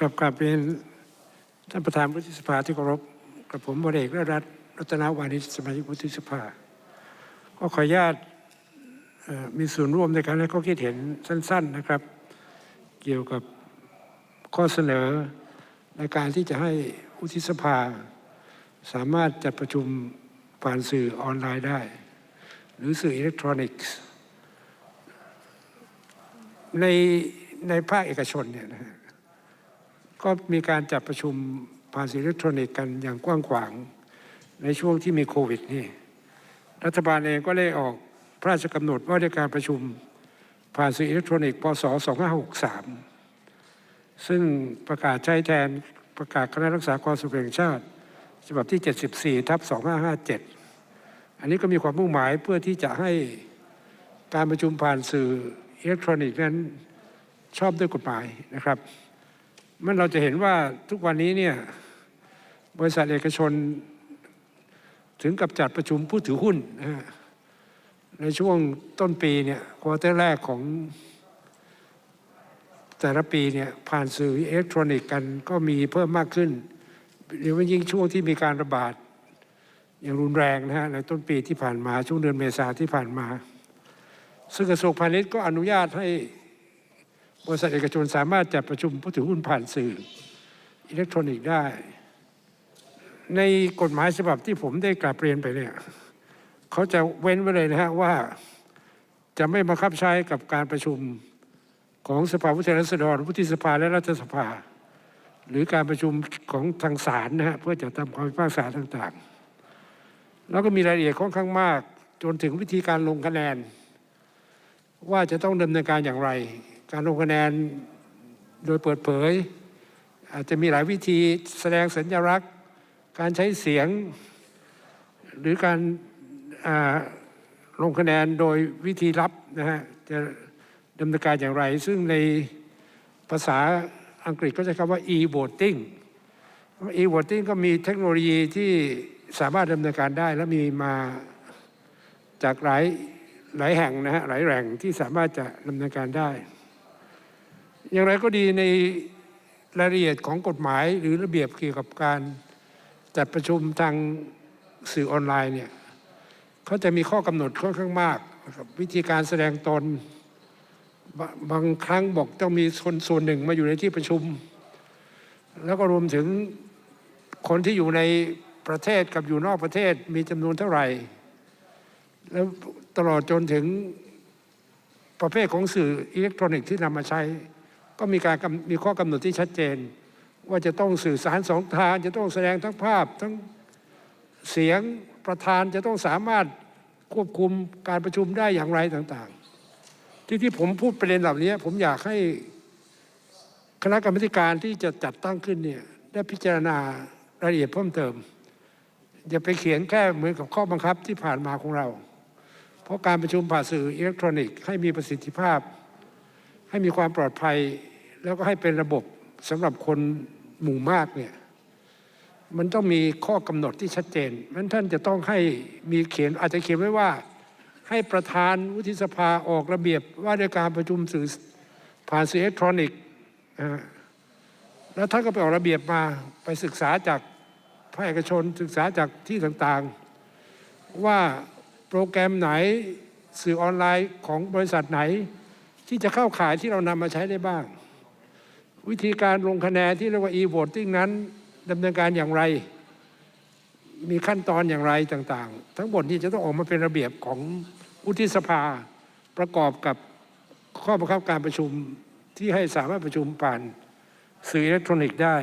กับกราบเรียนท่านประธานวุฒิสภาที่เคารพกับผมบริเอกรัตน์รัตนวานิชสมาชิกวุฒิสภา ก็ขออนุญาตมีส่วนร่วมในการให้ข้อคิดเห็นสั้น ๆนะครับ เกี่ยวกับข้อเสนอในการที่จะให้วุฒิสภา สามารถจัดประชุมผ่านสื่อออนไลน์ได้ หรือสื่ออิเล็กทรอนิกส์ในในภาคเอกชนเนี่ยนะฮะ ก็มีการจัดประชุมผ่านสื่ออิเล็กทรอนิกส์กันอย่างกว้างขวางในช่วงที่มีโควิดนี่ รัฐบาลเองก็ได้ออกพระราชกำหนดว่าด้วยการประชุมผ่านสื่ออิเล็กทรอนิกส์พศ 2563 ซึ่งประกาศใช้แทนประกาศคณะรักษาความสงบแห่งชาติ ฉบับที่ 74 ทับ 2557 อันนี้ก็มีความมุ่งหมายเพื่อที่จะให้การประชุมผ่านสื่ออิเล็กทรอนิกส์นั้นชอบด้วยกฎหมายนะครับ มันเราจะเห็นว่าทุกวันนี้เนี่ยบริษัทเอกชน ถึงกับจัดประชุมผู้ถือหุ้นนะในช่วงต้นปีเนี่ยควอเตอร์แรกของแต่ละปีเนี่ยผ่านสื่ออิเล็กทรอนิกส์กันก็มีเพิ่มมากขึ้นโดยเฉพาะยิ่งช่วงที่มีการระบาดอย่างรุนแรงนะฮะในต้นปีที่ผ่านมาช่วงเดือนเมษาที่ผ่านมา ซึ่งกระทรวงพาณิชย์ก็อนุญาตให้ บริษัทเอกชนสามารถจัดประชุมผู้ถือหุ้นผ่านสื่ออิเล็กทรอนิกส์ได้ ในกฎหมายฉบับที่ผมได้กราบเรียนไปเนี่ยเขาจะเว้นไว้เลยนะฮะว่าจะไม่บังคับใช้กับการประชุมของสภาผู้แทนราษฎรวุฒิสภาและรัฐสภา หรือการประชุมของทางศาลนะฮะเพื่อจะทำความพิพากษาต่างๆ แล้วก็มีรายละเอียดค่อนข้างมาก จนถึงวิธีการลงคะแนน ว่าจะต้องดำเนินการอย่างไร การลงคะแนนโดยเปิดเผย อาจจะมีหลายวิธีแสดงสัญลักษณ์ การใช้เสียง หรือการาลงคะแนนโดยวิธีลับนะฮะจะดำเนินการอย่างไร ซึ่งในภาษาอังกฤษก็จะคำว่า e-voting e-voting ก็มีเทคโนโลยีที่สามารถดำเนินการได้ และมีมาจากหลายหลายแห่งนะฮะหลายแหล่งที่สามารถจะดำเนินการได้ อย่างไรก็ดีในรายละเอียดของกฎหมายหรือระเบียบเกี่ยวกับการจัดประชุมทางสื่อออนไลน์เนี่ยเขาจะมีข้อกำหนดค่อนข้างมากนะครับวิธีการแสดงตนบางบางครั้งบอกต้องมีคนส่วนหนึ่งมาอยู่ในที่ประชุม แล้วก็รวมถึงคนที่อยู่ในประเทศกับอยู่นอกประเทศมีจำนวนเท่าไหร่ แล้วตลอดจนถึงประเภทของสื่ออิเล็กทรอนิกส์ที่นำมาใช้ ก็มีการมีข้อกำหนดที่ชัดเจน ว่าจะต้องสื่อสารสองทาง จะต้องแสดงทั้งภาพทั้งเสียงประธานจะต้องสามารถควบคุมการประชุมได้อย่างไรต่างๆ ที่ที่ผมพูดประเด็นเหล่านี้ผมอยากให้คณะกรรมการที่จะจัดตั้งขึ้นเนี่ยได้พิจารณารายละเอียดเพิ่มเติม อย่าไปเขียนแค่เหมือนกับข้อบังคับที่ผ่านมาของเรา เพราะการประชุมผ่านสื่ออิเล็กทรอนิกส์ให้มีประสิทธิภาพ ให้มีความปลอดภัย แล้วก็ให้เป็นระบบสำหรับคนหมู่มากเนี่ยมันต้องมีข้อกำหนดที่ชัดเจนนั้นท่านจะต้องให้มีเขียนอาจจะเขียนไว้ว่า ให้ประธานวุฒิสภาออกระเบียบว่าด้วยการประชุมสื่อผ่านสื่ออิเล็กทรอนิกส์แล้วท่านก็ไปออกระเบียบมาไปศึกษาจากภาคเอกชนศึกษาจากที่ต่างๆ ว่าโปรแกรมไหนสื่อออนไลน์ของบริษัทไหน ที่จะเข้าข่ายที่เรานำมาใช้ได้บ้าง วิธีการลงคะแนนที่เรียกว่า e-voting นั้นดำเนินการอย่างไร มีขั้นตอนอย่างไรต่างๆ ทั้งหมดนี้จะต้องออกมาเป็นระเบียบของวุฒิสภาประกอบกับข้อบังคับการประชุมที่ให้สามารถประชุมผ่านสื่ออิเล็กทรอนิกส์ได้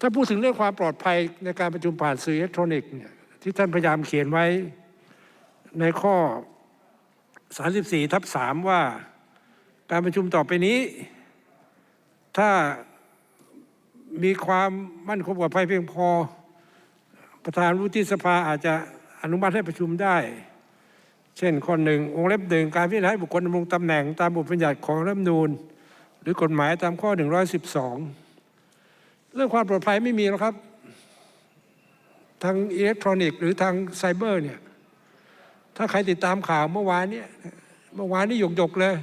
ถ้าพูดถึงเรื่องความปลอดภัยในการประชุมผ่านสื่ออิเล็กทรอนิกส์เนี่ยที่ท่านพยายามเขียนไว้ในข้อ 34 ทับ 3 ว่า การประชุมต่อไปนี้ ถ้ามีความมั่นคงปลอดภัยเพียงพอ ประธานวุฒิสภาอาจจะอนุมัติให้ประชุมได้ เช่นข้อหนึ่งองเล็บหนึ่งการพิจารณาบุคคลดำรงตำแหน่งตามบทบัญญัติของรัฐมนูญหรือกฎหมายตามข้อ 112 เรื่องความปลอดภัยไม่มีหรอกครับ ทางอิเล็กทรอนิกส์หรือทางไซเบอร์เนี่ยถ้าใครติดตามข่าวเมื่อวานเนี่ยเมื่อวานนี้หยกๆเลย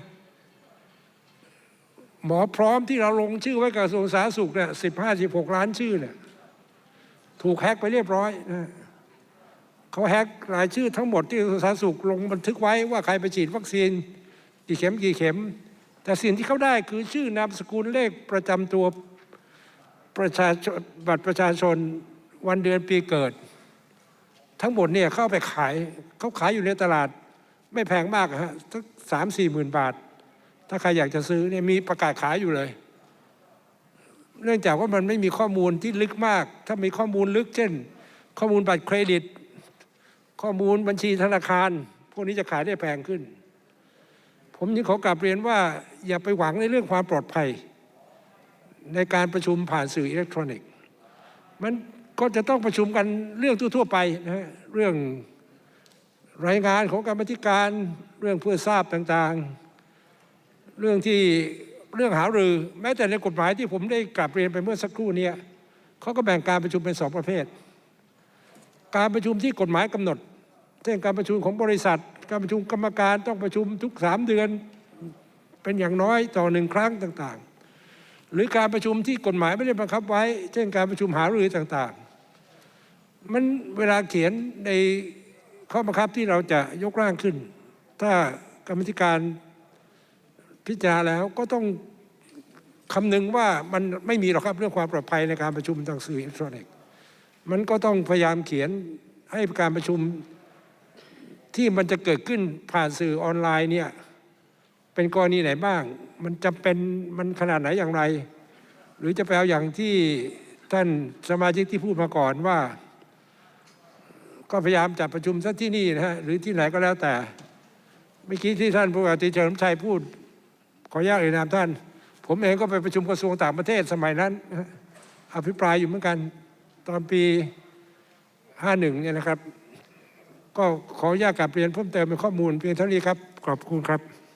หมอพร้อมที่เราลงชื่อไว้กับกระทรวงสาธารณสุขเนี่ยสิบห้าสิบหกล้านชื่อเนี่ยถูกแฮกไปเรียบร้อยนะเขาแฮกรายชื่อทั้งหมดที่กระทรวงสาธารณสุขลงบันทึกไว้ว่าใครไปฉีดวัคซีน กี่เข็มกี่เข็ม แต่สิ่งที่เขาได้คือชื่อนามสกุลเลขประจำตัวประชาชนบัตรประชาชนวันเดือนปีเกิด ทั้งหมดเนี่ยเข้าไปขายเขาขายอยู่ในตลาดไม่แพงมากฮะสักสามสี่หมื่นบาท ถ้าใครอยากจะซื้อเนี่ยมีประกาศขายอยู่เลย เนื่องจากว่ามันไม่มีข้อมูลที่ลึกมาก ถ้ามีข้อมูลลึก เช่น ข้อมูลบัตรเครดิต ข้อมูลบัญชีธนาคาร พวกนี้จะขายได้แพงขึ้น ผมยังขอกลับเรียนว่า อย่าไปหวังในเรื่องความปลอดภัย ในการประชุมผ่านสื่ออิเล็กทรอนิกส์มันก็จะต้องประชุมกันเรื่องทั่ว ๆ ไปนะฮะเรื่องรายงานของกรรมธิการเรื่องเพื่อทราบต่างๆ เรื่องที่เรื่องหารือแม้แต่ในกฎหมายที่ผมได้กลับเรียนไปเมื่อสักครู่นี้เขาก็แบ่งการประชุมเป็นสองประเภท การประชุมที่กฎหมายกำหนด เช่นการประชุมของบริษัท การประชุมกรรมการต้องประชุมทุกสามเดือนเป็นอย่างน้อยต่อหนึ่งครั้งต่างๆ หรือการประชุมที่กฎหมายไม่ได้บังคับไว้ เช่นการประชุมหารือต่างๆ มันเวลาเขียนในข้อบังคับที่เราจะยกร่างขึ้น ถ้ากรรมธิการ พิจารณาแล้วก็ต้องคำนึงว่ามันไม่มีหรอกครับเรื่องความปลอดภัยในการประชุมทางสื่ออิเล็กทรอนิกส์มันก็ต้องพยายามเขียนให้การประชุมที่มันจะเกิดขึ้นผ่านสื่อออนไลน์เนี่ยเป็นกรณีไหนบ้าง มันจำเป็นมันขนาดไหนอย่างไร หรือจะไปเอาอย่างที่ท่านสมาชิกที่พูดมาก่อนว่า ก็พยายามจัดประชุมซะที่นี่นะฮะหรือที่ไหนก็แล้วแต่เมื่อกี้ที่ท่านผู้ว่าตรีเฉลิมชัยพูด ขออนุญาตเอ่ยนามท่าน ผมเองก็ไปประชุมกระทรวงต่างประเทศสมัยนั้น อภิปรายอยู่เหมือนกันตอนปี 51 เนี่ยนะครับ ก็ขออนุญาตกลับเรียนเพิ่มเติมเป็นข้อมูลเพียงเท่านี้ครับ ขอบคุณครับ